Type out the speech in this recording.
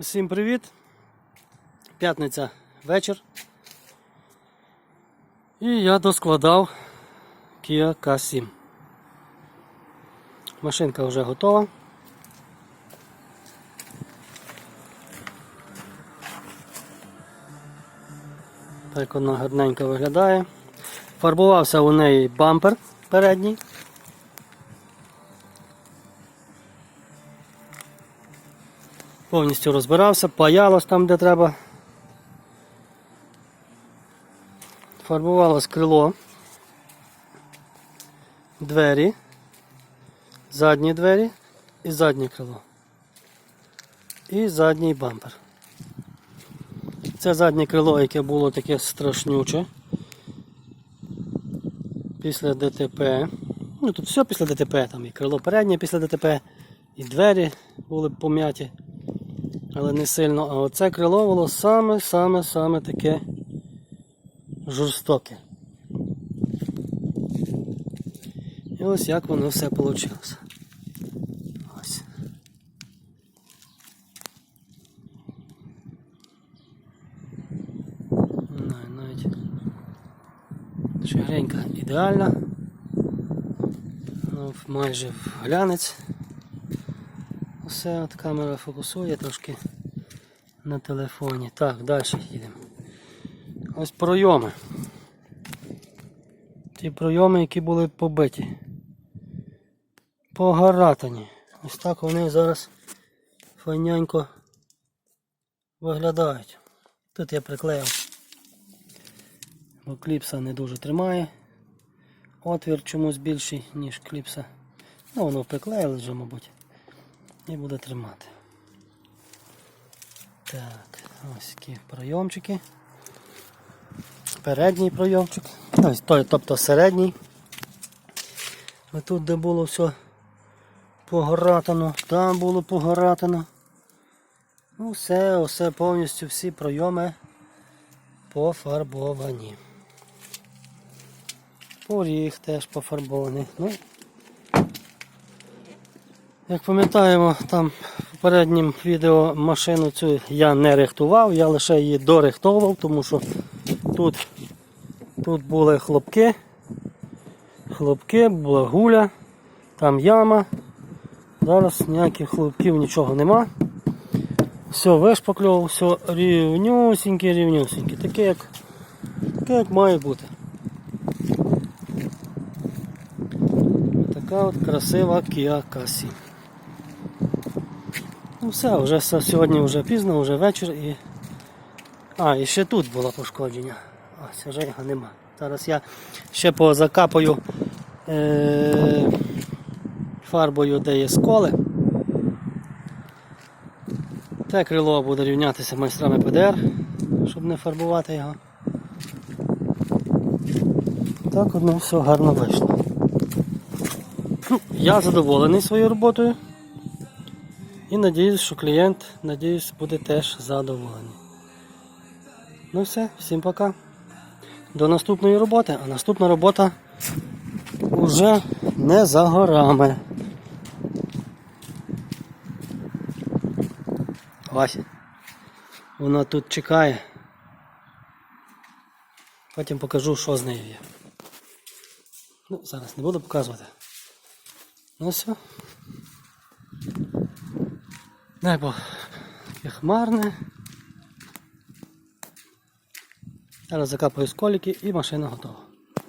Всім привіт! П'ятниця вечір. І я доскладав Kia K7. Машинка вже готова. Так вона гарненько виглядає. Фарбувався у неї бампер передній. Повністю розбирався, паялось там, де треба. Фарбувалось крило, двері, задні двері і заднє крило. І задній бампер. Це заднє крило, яке було таке страшнюче. Після ДТП. Ну тут все після ДТП, там і крило переднє після ДТП, і двері були пом'яті але не сильно. А оце крило було саме-саме-саме таке жорстоке. І ось як воно все вийшло. Ось. Навіть, навіть шагренька ідеальна. Ну, Майже в глянець. Все, от камера фокусує трошки на телефоні. Так, далі їдемо. Ось пройоми. Ті пройоми, які були побиті. Погаратані. Ось так вони зараз файненько виглядають. Тут я приклеїв, бо кліпса не дуже тримає. Отвір чомусь більший, ніж кліпса. Ну, воно приклеїли вже, мабуть і буде тримати. Так, ось такі пройомчики. Передній пройомчик. Ось той, тобто середній. Ось тут де було все погоратано, там було погоратано. Ну все, все повністю всі пройоми пофарбовані. Поріг теж пофарбований. Ну, як пам'ятаємо, там в попереднім відео машину цю я не рихтував, я лише її дорихтовував, тому що тут тут були хлопки, хлопки, була гуля, там яма. Зараз ніяких хлопків нічого нема. Все вишпаклював, все рівнюсіньке, рівнюсіньке, таке як, таке як має бути. Така от красива Kia K7. Ну все, вже сьогодні вже пізно, вже вечір і... А, і ще тут було пошкодження. Ось його нема. Зараз я ще позакапаю е- фарбою, де є сколи. Те крило буде рівнятися майстрами ПДР, щоб не фарбувати його. Так воно все гарно вийшло. Я задоволений своєю роботою. І надіюсь, що клієнт, надіюсь, буде теж задоволений. Ну все, всім пока. До наступної роботи, а наступна робота вже не за горами. Ось. Вона тут чекає. Потім покажу, що з нею є. Ну, зараз не буду показувати. Ну все. Небо таке хмарне. Зараз закапаю сколіки і машина готова.